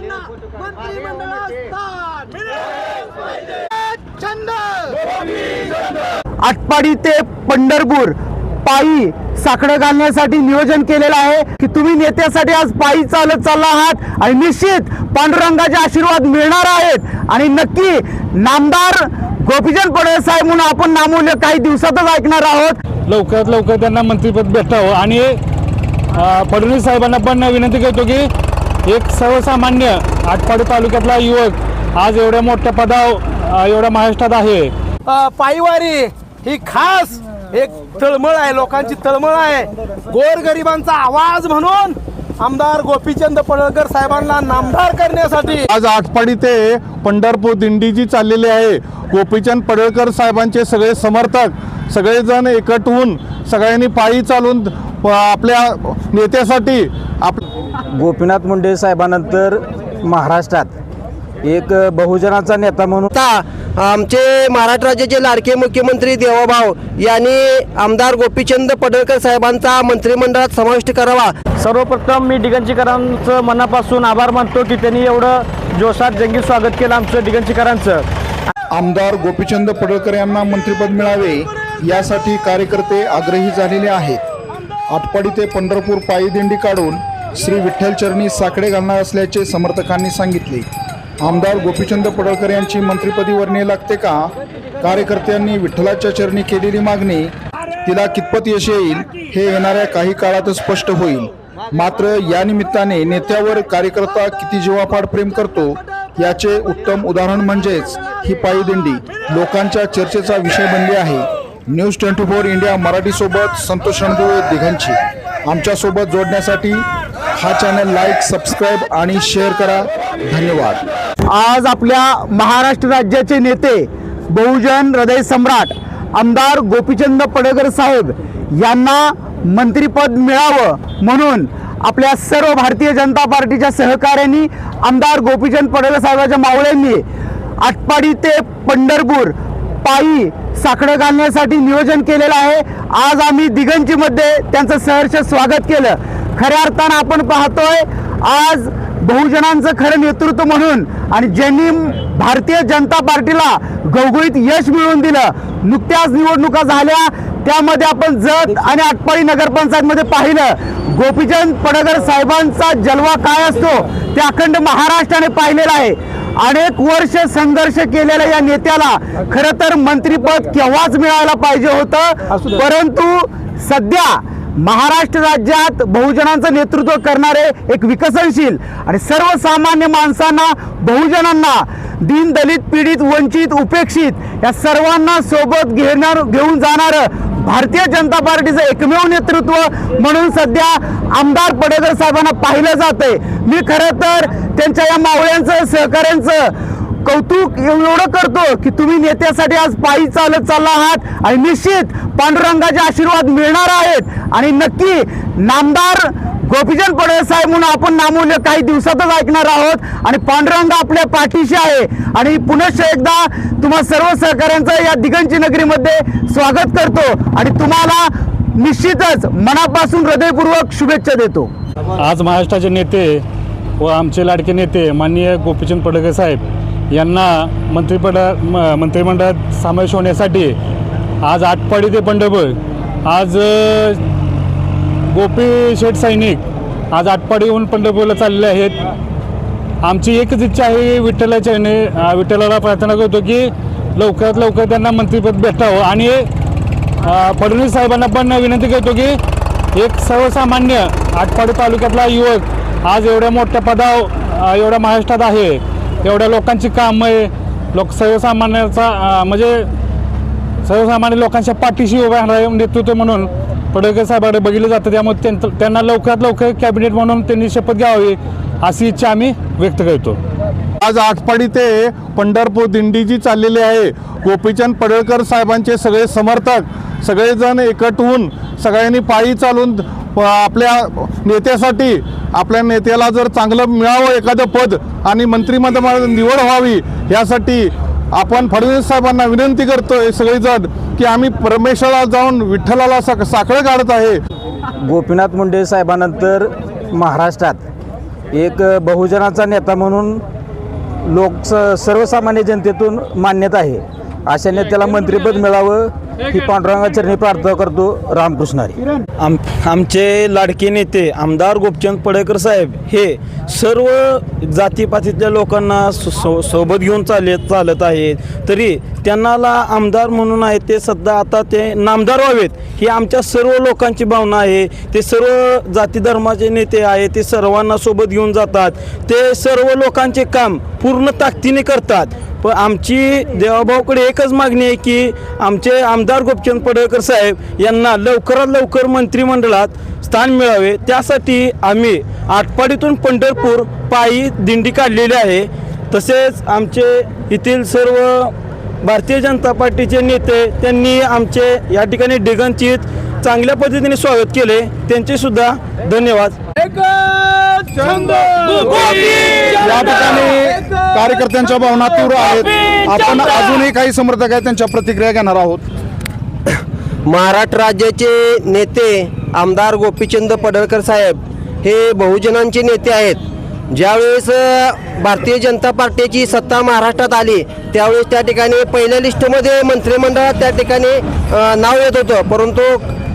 मंत्रिमंडळात स्थान आटपाडी ते पंढरपूर पायी साकडं घालण्यासाठी नियोजन केलेलं आहे की तुम्ही नेत्यासाठी आज पायी चालत चालला आहात आणि निश्चित पांडुरंगाचे आशीर्वाद मिळणार आहेत. आणि नक्की नामदार गोपीचंद पडळे साहेब म्हणून आपण नामूल्य काही दिवसातच ऐकणार आहोत. लवकरात लवकर त्यांना मंत्रिपद भेटावं. आणि अ, फडणवीस साहेबांना पण विनंती करतो की एक सर्वसामान्य आटपाडी तालुक्यातला युवक आज एवढ्या मोठ्या पदावर अ, एवढ्या महाराष्ट्रात आहे. पायीवारी ही खास एक तळमळ आहे लोकांची तळमळ आहे. गोरगरिबांचा आवाज म्हणून आमदार गोपीचंद पडळकर साहेबांना नामदार करण्यासाठी. आज आटपाडी ते पंढरपूर दिंडी जी चाललेली आहे. गोपीचंद पडळकर साहेबांचे सगळे समर्थक सगळेजण एकट होऊन सगळ्यांनी पायी चालून आपल्या नेत्यासाठी आप गोपीनाथ मुंडे साहेबानंतर महाराष्ट्रात एक बहुजनाचा नेता म्हणून आता आमचे महाराष्ट्र राज्याचे लाडके मुख्यमंत्री देवाभाऊ यांनी आमदार गोपीचंद पडळकर साहेबांचा मंत्रिमंडळात समाविष्ट करावा. सर्वप्रथम मी डिगंचीकरांचं मनापासून आभार मानतो की त्यांनी एवढं जोशात जंगी स्वागत केलं आमचं डिगंचीकरांचं आमदार गोपीचंद पडळकर यांना मंत्रिपद मिळावे यासाठी कार्यकर्ते आग्रही झालेले आहेत. आटपाडी ते पंढरपूर पायी दिंडी काढून श्री विठ्ठल चरणी साकडे घालणार असल्याचे समर्थकांनी सांगितले. आमदार गोपीचंद पडळकर यांची मंत्रिपदी वर्णी लागते का? कार्यकर्त्यांनी विठ्ठलाच्या चरणी केलेली मागणी तिला कितपत यश येईल हे येणाऱ्या काही काळातच स्पष्ट होईल. मात्र या निमित्ताने नेत्यावर कार्यकर्ता किती जीवापाड प्रेम करतो याचे उत्तम उदाहरण म्हणजेच ही पायदिंडी लोकांच्या चर्चेचा विषय बनली आहे. News twenty four India Marathi सोबत संतोष रणदिवे दिघांची. आमच्यासोबत जोडण्यासाठी हा चॅनल लाईक सबस्क्राईब आणि शेअर करा. धन्यवाद. आज आपल्या महाराष्ट्र राज्याचे नेते बहुजन हृदय सम्राट आमदार गोपीचंद पडळकर साहेब यांना मंत्रिपद मिळावं म्हणून आपल्या सर्व भारतीय जनता पार्टीच्या सहकार्यांनी आमदार गोपीचंद पडळकर साहेबांच्या मावळ्यांनी आटपाडी ते पंढरपूर पायी साखडं घालण्यासाठी नियोजन केलेलं आहे. आज आम्ही दिगंजीमध्ये त्यांचं सहर्ष स्वागत केलं. खऱ्या अर्थानं आपण पाहतोय आज बहुजनांचं खरं नेतृत्व म्हणून आणि ज्यांनी भारतीय जनता पार्टीला घवघवीत यश मिळवून दिलं नुकत्याच निवडणुका झाल्या त्यामध्ये आपण जत आणि आटपाडी नगरपंचायतमध्ये पाहिलं. गोपीचंद पडळकर साहेबांचा जलवा काय असतो ते अखंड महाराष्ट्राने पाहिलेला आहे. अनेक वर्ष संघर्ष केलेल्या या नेत्याला खरं तर मंत्रिपद केव्हाच मिळायला पाहिजे होतं परंतु सध्या महाराष्ट्र राज्यात बहुजनांचं नेतृत्व करणारे एक विकसनशील आणि सर्वसामान्य माणसांना बहुजनांना दीन दलित पीडित वंचित उपेक्षित या सर्वांना सोबत घेणार घेऊन जाणारं भारतीय जनता पार्टीचं एकमेव नेतृत्व म्हणून सध्या आमदार पडेकर साहेबांना पाहिलं जातंय. मी खरं तर त्यांच्या या मावळ्यांचं सहकाऱ्यांचं कौतुक एवढं करतो की तुम्ही नेत्यासाठी आज पायी चालत चालला आहात आणि निश्चित पांडुरंगाचे आशीर्वाद मिळणार आहेत. आणि नक्की नामदार गोपीचंद पडवे साहेब म्हणून आपण नामूल्य काही दिवसातच ऐकणार आहोत. आणि पांडुरंग आपल्या पाठीशी आहे. आणि पुनश्च एकदा तुम्हा सर्व सहकाऱ्यांचं या दिगंची नगरीमध्ये स्वागत करतो. आणि तुम्हाला निश्चितच मनापासून हृदयपूर्वक शुभेच्छा देतो. आज महाराष्ट्राचे नेते व आमचे लाडके नेते माननीय गोपीचंद पडगे साहेब यांना मंत्रिपद म- मंत्रिमंडळात समावेश होण्यासाठी आज आटपाडी ते पंढरपूर आज गोपी शेठ सैनिक आज आटपाडीहून पंढरपूरला चाललेले आहेत. आमची एकच इच्छा आहे विठ्ठलाच्या विठ्ठलाला प्रार्थना करतो की लवकरात लवकर त्यांना मंत्रिपद भेटावं. आणि फडणवीस साहेबांना पण विनंती करतो की एक सर्वसामान्य आटपाडी तालुक्यातला युवक आज एवढ्या मोठ्या पदावर एवढ्या महाराष्ट्रात आहे. एवढ्या लोकांची कामं आहे. लोक सर्वसामान्याचा म्हणजे सर्वसामान्य लोकांच्या पाठीशी उभं राहणारे नेतृत्व म्हणून पडळकर साहेबांकडे बघितलं जातं. त्यामुळे त्यांचं त्यांना लवकरात लवकर कॅबिनेट म्हणून त्यांनी शपथ घ्यावी अशी इच्छा आम्ही व्यक्त करतो. आज आटपाडी ते पंढरपूर दिंडी जी चाललेली आहे. गोपीचंद पडळकर साहेबांचे सगळे समर्थक सगळेजण एकट होऊन सगळ्यांनी पायी चालून आपल्या नेत्यासाठी आपल्या नेत्याला जर चांगलं मिळावं एखादं पद आणि मंत्रिमंडळामध्ये निवड व्हावी यासाठी आपण फडणवीस साहेबांना विनंती करतोय सगळेजण की आम्ही परमेश्वराला जाऊन विठ्ठलाला सा साखळं काढत आहे. गोपीनाथ मुंडे साहेबानंतर महाराष्ट्रात एक बहुजनाचा नेता म्हणून लोक स- सर्वसामान्य जनतेतून मान्यता आहे. अशा नेत्याला मंत्रिपद मिळावं ही पांडुरंगाचरणी प्रार्थना करतो रामकृष्ण हरी. आम आमचे लाडके नेते आमदार गोपचंद पडळकर साहेब हे सर्व जातीपातीतल्या लोकांना सो- सो- सोबत घेऊन चालत चालत आहेत. तरी त्यांनाला आमदार म्हणून आहे ते सध्या आता ते नामदार व्हावेत. ही आमच्या सर्व लोकांची भावना आहे. ते सर्व जाती धर्माचे नेते आहेत. ते सर्वांना सोबत घेऊन जातात. ते सर्व लोकांचे काम पूर्ण ताकदीने करतात. पण आमची देवाभाऊकडे एकच मागणी आहे की आमचे आमदार गोपचंद पडळकर साहेब यांना लवकरात लवकर मंत्रिमंडळात स्थान मिळावे. त्यासाठी आम्ही आटपाडीतून पंढरपूर पायी दिंडी काढलेली आहे. तसेच आमचे येथील सर्व भारतीय जनता पार्टीचे नेते त्यांनी आमचे या ठिकाणी डिगंचित चांगल्या पद्धतीने स्वागत केले. त्यांचेसुद्धा धन्यवाद. या ठिकाणी कार्यकर्त्यांच्या भावना तीव्र आहेत. आपण अजूनही काही समर्थक आहेत त्यांच्या प्रतिक्रिया घेणार आहोत. महाराष्ट्र राज्याचे नेते आमदार गोपीचंद पडळकर साहेब हे बहुजनांचे नेते आहेत. ज्यावेळेस भारतीय जनता पार्टीची सत्ता महाराष्ट्रात आली त्यावेळेस त्या ठिकाणी पहिल्या लिस्टमध्ये मंत्रिमंडळात त्या ठिकाणी नाव येत होतं. परंतु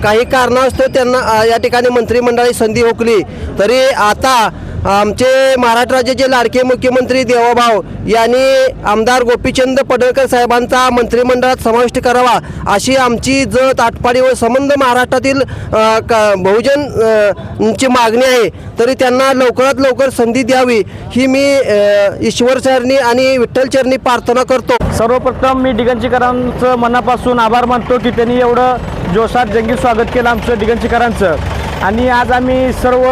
काही कारणास्तव त्यांना अ, या ठिकाणी मंत्रिमंडळाची संधी हुकली. तरी आता आमचे महाराष्ट्र राज्याचे लाडके मुख्यमंत्री देवाभाऊ यांनी आमदार गोपीचंद पडळकर साहेबांचा मंत्रिमंडळात समाविष्ट करावा अशी आमची जत आटपाडी व संबंध महाराष्ट्रातील अ, क- बहुजन अ, ची मागणी आहे. तरी त्यांना लवकरात लवकर संधी द्यावी ही मी अ, ईश्वरचरणी आणि विठ्ठलचरणी प्रार्थना करतो. सर्वप्रथम मी डिगंजीकरांचं मनापासून आभार मानतो की त्यांनी एवढं जोशात जंगी स्वागत केलं आमचं डिगंचीकरांचं आणि आज आम्ही सर्व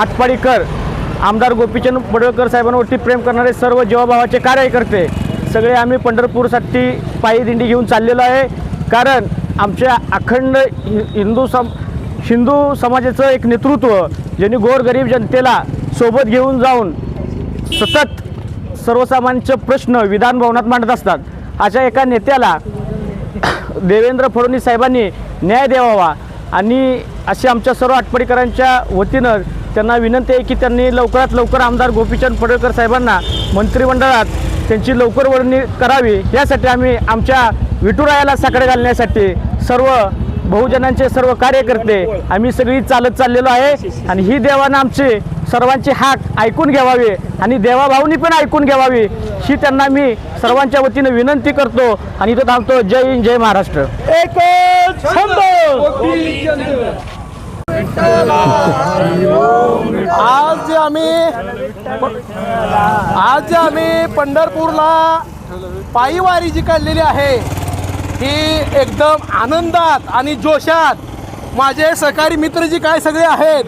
आटपाडीकर आमदार गोपीचंद पडळकर साहेबांवरती प्रेम करणारे सर्व जीवाभावाचे कार्यकर्ते सगळे आम्ही पंढरपूरसाठी पायी दिंडी घेऊन चाललेलो आहे. कारण आमच्या अखंड हि- हिंदू सम हिंदू समाजाचं एक नेतृत्व ज्यांनी गोरगरीब जनतेला सोबत घेऊन जाऊन सतत सर्वसामान्यांचे प्रश्न विधान भवनात मांडत असतात. अशा एका नेत्याला देवेंद्र फडणवीस साहेबांनी न्याय द्यावा आणि अशी आमच्या सर्व आटपाडीकरांच्या वतीनं त्यांना विनंती आहे की त्यांनी लवकरात लवकर आमदार गोपीचंद पडळकर साहेबांना मंत्रिमंडळात त्यांची लवकर वर्णी करावी. यासाठी आम्ही आमच्या विठुरायाला साकडे घालण्यासाठी सर्व बहुजनांचे सर्व कार्यकर्ते आम्ही सगळी चालत चाललेलो आहे. आणि ही देवानं आमची सर्वांची हाक ऐकून घ्यावावी आणि देवाभाऊनी पण ऐकून घ्यावावी ही त्यांना मी सर्वांच्या वतीनं विनंती करतो आणि इथं थांबतो. जय हिंद जय महाराष्ट्र. आज जे आम्ही आज जे आम्ही पंढरपूरला पायीवारी जी काढलेली आहे ही एकदम आनंदात आणि जोशात माझे सहकारी मित्र जी काय सगळे आहेत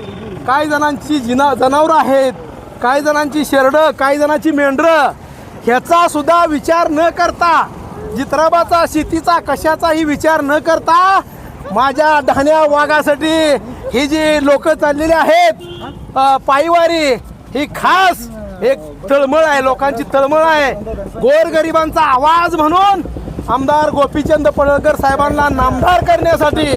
काही जणांची जिना जनावरं आहेत काही जणांची शेरडं काही जणांची मेंढरं ह्याचा सुद्धा विचार न करता जित्राबाचा शेतीचा कशाचाही विचार न करता माझ्या धान्या वाघासाठी ही जी लोक चाललेली आहेत पायीवारी ही खास एक तळमळ आहे लोकांची तळमळ आहे. गोरगरिबांचा आवाज म्हणून आमदार गोपीचंद पडळकर साहेबांना नामदार करण्यासाठी